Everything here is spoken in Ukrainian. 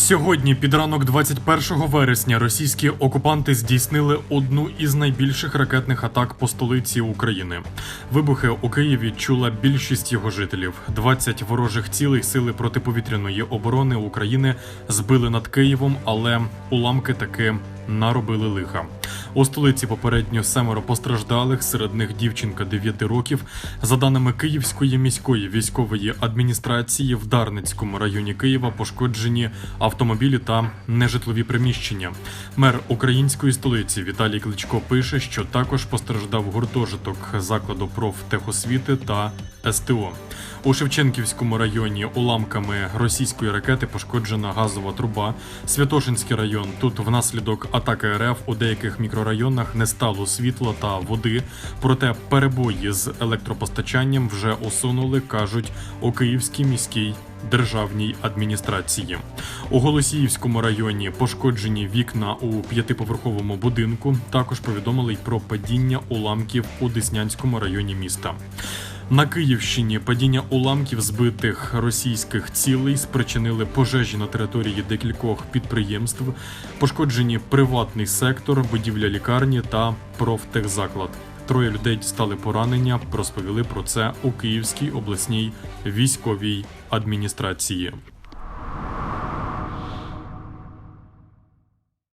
Сьогодні, під ранок 21 вересня, російські окупанти здійснили одну із найбільших ракетних атак по столиці України. Вибухи у Києві чула більшість його жителів. 20 ворожих цілей сили протиповітряної оборони України збили над Києвом, але уламки таки наробили лиха. У столиці попередньо семеро постраждалих, серед них дівчинка 9 років. За даними Київської міської військової адміністрації, в Дарницькому районі Києва пошкоджені автомобілі та нежитлові приміщення. Мер української столиці Віталій Кличко пише, що також постраждав гуртожиток закладу профтехосвіти та СТО. У Шевченківському районі уламками російської ракети пошкоджена газова труба. Святошинський район тут внаслідок атаки РФ у деяких мікрорайонах не стало світла та води. Проте перебої з електропостачанням вже усунули, кажуть у Київській міській державній адміністрації. У Голосіївському районі пошкоджені вікна у п'ятиповерховому будинку. Також повідомили й про падіння уламків у Деснянському районі міста. На Київщині падіння уламків збитих російських цілей спричинили пожежі на території декількох підприємств, пошкоджені приватний сектор, будівля лікарні та профтехзаклад. Троє людей дістали поранення. Розповіли про це у Київській обласній військовій адміністрації.